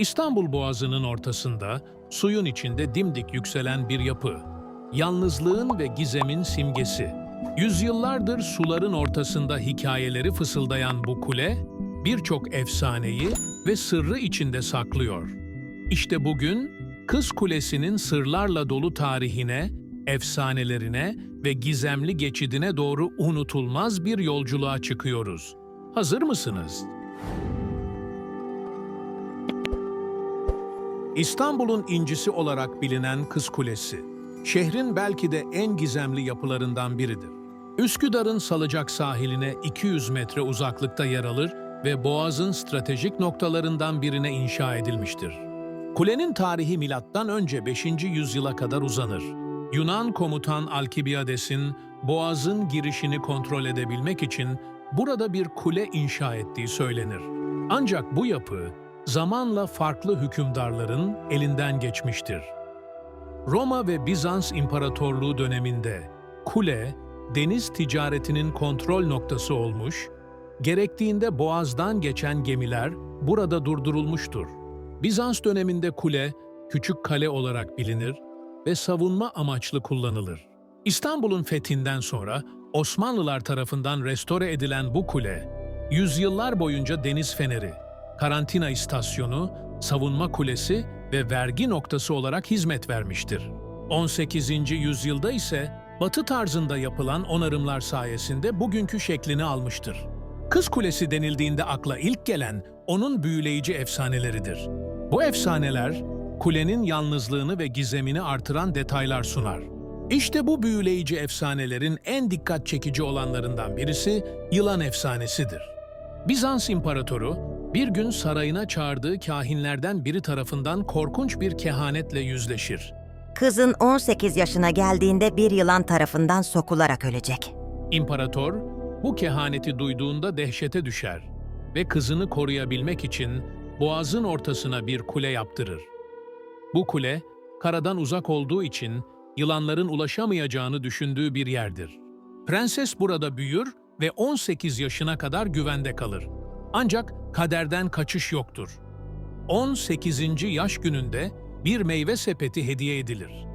İstanbul Boğazı'nın ortasında, suyun içinde dimdik yükselen bir yapı. Yalnızlığın ve gizemin simgesi. Yüzyıllardır suların ortasında hikayeleri fısıldayan bu kule, birçok efsaneyi ve sırrı içinde saklıyor. İşte bugün Kız Kulesi'nin sırlarla dolu tarihine, efsanelerine ve gizemli geçidine doğru unutulmaz bir yolculuğa çıkıyoruz. Hazır mısınız? İstanbul'un incisi olarak bilinen Kız Kulesi, şehrin belki de en gizemli yapılarından biridir. Üsküdar'ın Salıcak sahiline 200 metre uzaklıkta yer alır ve Boğaz'ın stratejik noktalarından birine inşa edilmiştir. Kulenin tarihi milattan önce 5. yüzyıla kadar uzanır. Yunan komutan Alkibiades'in Boğaz'ın girişini kontrol edebilmek için burada bir kule inşa ettiği söylenir. Ancak bu yapı zamanla farklı hükümdarların elinden geçmiştir. Roma ve Bizans İmparatorluğu döneminde kule, deniz ticaretinin kontrol noktası olmuş, gerektiğinde boğazdan geçen gemiler burada durdurulmuştur. Bizans döneminde kule, küçük kale olarak bilinir ve savunma amaçlı kullanılır. İstanbul'un fethinden sonra Osmanlılar tarafından restore edilen bu kule, yüzyıllar boyunca deniz feneri, karantina istasyonu, savunma kulesi ve vergi noktası olarak hizmet vermiştir. 18. yüzyılda ise batı tarzında yapılan onarımlar sayesinde bugünkü şeklini almıştır. Kız Kulesi denildiğinde akla ilk gelen onun büyüleyici efsaneleridir. Bu efsaneler, kulenin yalnızlığını ve gizemini artıran detaylar sunar. İşte bu büyüleyici efsanelerin en dikkat çekici olanlarından birisi yılan efsanesidir. Bizans İmparatoru bir gün sarayına çağırdığı kahinlerden biri tarafından korkunç bir kehanetle yüzleşir. Kızın 18 yaşına geldiğinde bir yılan tarafından sokularak ölecek. İmparator bu kehaneti duyduğunda dehşete düşer ve kızını koruyabilmek için boğazın ortasına bir kule yaptırır. Bu kule karadan uzak olduğu için yılanların ulaşamayacağını düşündüğü bir yerdir. Prenses burada büyür ve 18 yaşına kadar güvende kalır. Ancak kaderden kaçış yoktur. 18. yaş gününde bir meyve sepeti hediye edilir.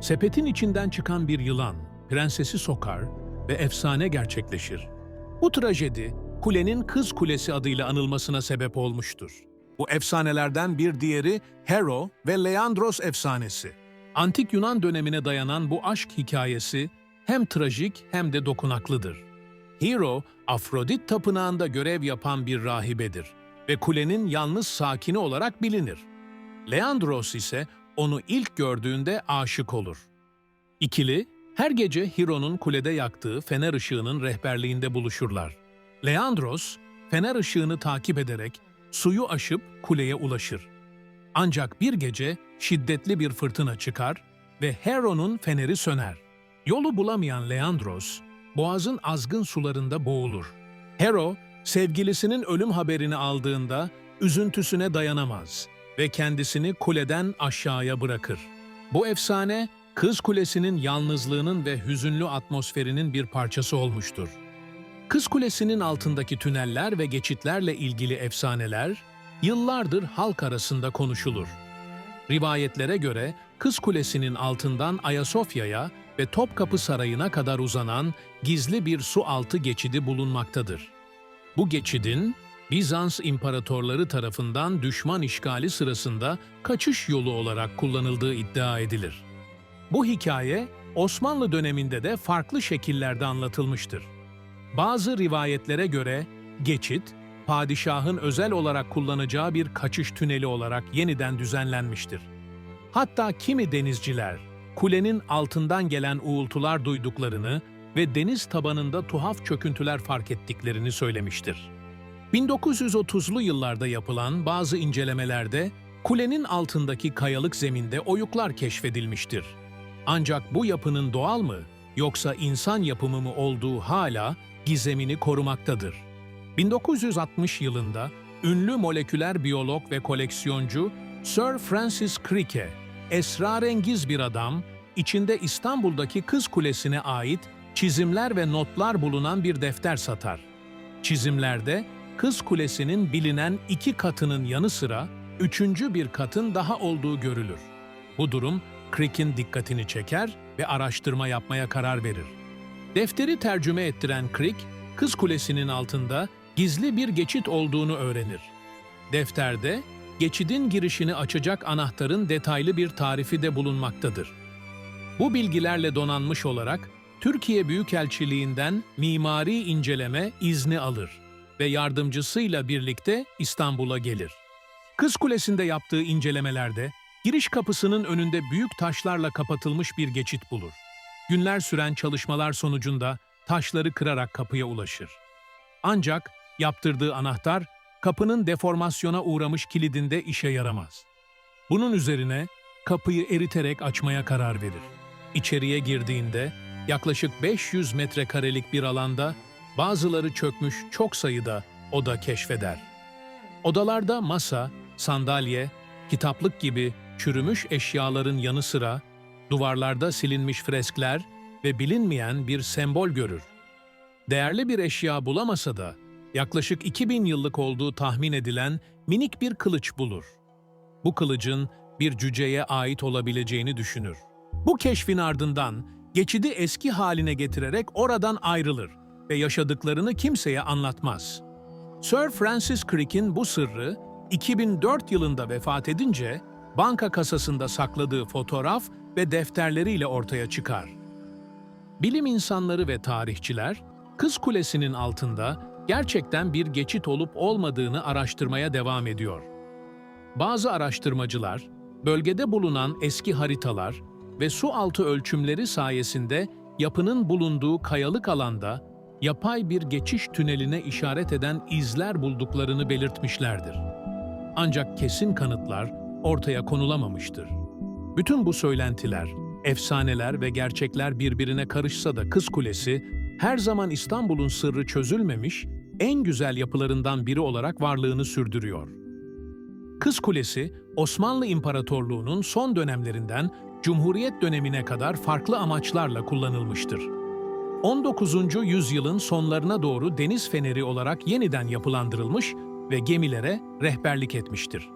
Sepetin içinden çıkan bir yılan prensesi sokar ve efsane gerçekleşir. Bu trajedi kulenin Kız Kulesi adıyla anılmasına sebep olmuştur. Bu efsanelerden bir diğeri Hero ve Leandros efsanesi. Antik Yunan dönemine dayanan bu aşk hikayesi hem trajik hem de dokunaklıdır. Hero, Afrodit tapınağında görev yapan bir rahibedir ve kulenin yalnız sakini olarak bilinir. Leandros ise onu ilk gördüğünde aşık olur. İkili, her gece Hiro'nun kulede yaktığı fener ışığının rehberliğinde buluşurlar. Leandros, fener ışığını takip ederek suyu aşıp kuleye ulaşır. Ancak bir gece şiddetli bir fırtına çıkar ve Hero'nun feneri söner. Yolu bulamayan Leandros, boğazın azgın sularında boğulur. Hero, sevgilisinin ölüm haberini aldığında üzüntüsüne dayanamaz ve kendisini kuleden aşağıya bırakır. Bu efsane, Kız Kulesi'nin yalnızlığının ve hüzünlü atmosferinin bir parçası olmuştur. Kız Kulesi'nin altındaki tüneller ve geçitlerle ilgili efsaneler, yıllardır halk arasında konuşulur. Rivayetlere göre Kız Kulesi'nin altından Ayasofya'ya ve Topkapı Sarayı'na kadar uzanan gizli bir su altı geçidi bulunmaktadır. Bu geçidin Bizans imparatorları tarafından düşman işgali sırasında kaçış yolu olarak kullanıldığı iddia edilir. Bu hikaye Osmanlı döneminde de farklı şekillerde anlatılmıştır. Bazı rivayetlere göre geçit, padişahın özel olarak kullanacağı bir kaçış tüneli olarak yeniden düzenlenmiştir. Hatta kimi denizciler, kulenin altından gelen uğultular duyduklarını ve deniz tabanında tuhaf çöküntüler fark ettiklerini söylemiştir. 1930'lu yıllarda yapılan bazı incelemelerde kulenin altındaki kayalık zeminde oyuklar keşfedilmiştir. Ancak bu yapının doğal mı yoksa insan yapımı mı olduğu hala gizemini korumaktadır. 1960 yılında ünlü moleküler biyolog ve koleksiyoncu Sir Francis Crick, esrarengiz bir adam, içinde İstanbul'daki Kız Kulesi'ne ait çizimler ve notlar bulunan bir defter satar. Çizimlerde Kız Kulesi'nin bilinen iki katının yanı sıra üçüncü bir katın daha olduğu görülür. Bu durum Crick'in dikkatini çeker ve araştırma yapmaya karar verir. Defteri tercüme ettiren Crick, Kız Kulesi'nin altında gizli bir geçit olduğunu öğrenir. Defterde, geçidin girişini açacak anahtarın detaylı bir tarifi de bulunmaktadır. Bu bilgilerle donanmış olarak Türkiye Büyükelçiliğinden mimari inceleme izni alır ve yardımcısıyla birlikte İstanbul'a gelir. Kız Kulesi'nde yaptığı incelemelerde giriş kapısının önünde büyük taşlarla kapatılmış bir geçit bulur. Günler süren çalışmalar sonucunda taşları kırarak kapıya ulaşır. Ancak yaptırdığı anahtar kapının deformasyona uğramış kilidinde işe yaramaz. Bunun üzerine kapıyı eriterek açmaya karar verir. İçeriye girdiğinde yaklaşık 500 metrekarelik bir alanda bazıları çökmüş çok sayıda oda keşfeder. Odalarda masa, sandalye, kitaplık gibi çürümüş eşyaların yanı sıra duvarlarda silinmiş freskler ve bilinmeyen bir sembol görür. Değerli bir eşya bulamasa da yaklaşık 2000 yıllık olduğu tahmin edilen minik bir kılıç bulur. Bu kılıcın bir cüceye ait olabileceğini düşünür. Bu keşfin ardından geçidi eski haline getirerek oradan ayrılır ve yaşadıklarını kimseye anlatmaz. Sir Francis Crick'in bu sırrı 2004 yılında vefat edince banka kasasında sakladığı fotoğraf ve defterleriyle ortaya çıkar. Bilim insanları ve tarihçiler Kız Kulesi'nin altında gerçekten bir geçit olup olmadığını araştırmaya devam ediyor. Bazı araştırmacılar bölgede bulunan eski haritalar ve su altı ölçümleri sayesinde yapının bulunduğu kayalık alanda yapay bir geçiş tüneline işaret eden izler bulduklarını belirtmişlerdir. Ancak kesin kanıtlar ortaya konulamamıştır. Bütün bu söylentiler, efsaneler ve gerçekler birbirine karışsa da Kız Kulesi her zaman İstanbul'un sırrı çözülmemiş en güzel yapılarından biri olarak varlığını sürdürüyor. Kız Kulesi, Osmanlı İmparatorluğu'nun son dönemlerinden Cumhuriyet dönemine kadar farklı amaçlarla kullanılmıştır. 19. yüzyılın sonlarına doğru deniz feneri olarak yeniden yapılandırılmış ve gemilere rehberlik etmiştir.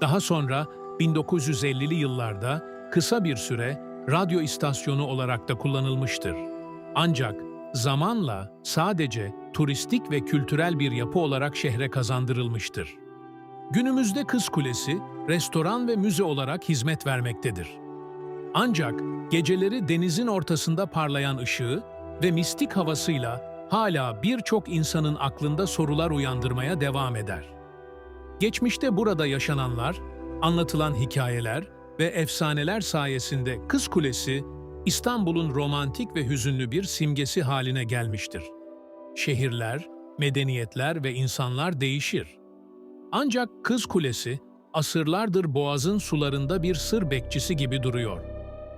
Daha sonra 1950'li yıllarda kısa bir süre radyo istasyonu olarak da kullanılmıştır. Ancak zamanla sadece turistik ve kültürel bir yapı olarak şehre kazandırılmıştır. Günümüzde Kız Kulesi, restoran ve müze olarak hizmet vermektedir. Ancak geceleri denizin ortasında parlayan ışığı ve mistik havasıyla hala birçok insanın aklında sorular uyandırmaya devam eder. Geçmişte burada yaşananlar, anlatılan hikayeler ve efsaneler sayesinde Kız Kulesi, İstanbul'un romantik ve hüzünlü bir simgesi haline gelmiştir. Şehirler, medeniyetler ve insanlar değişir. Ancak Kız Kulesi, asırlardır boğazın sularında bir sır bekçisi gibi duruyor.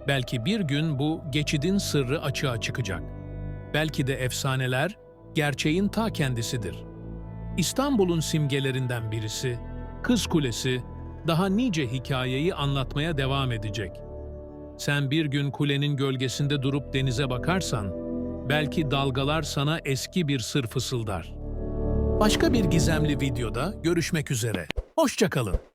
Belki bir gün bu geçidin sırrı açığa çıkacak. Belki de efsaneler, gerçeğin ta kendisidir. İstanbul'un simgelerinden birisi, Kız Kulesi, daha nice hikayeyi anlatmaya devam edecek. Sen bir gün kulenin gölgesinde durup denize bakarsan, belki dalgalar sana eski bir sır fısıldar. Başka bir gizemli videoda görüşmek üzere. Hoşçakalın.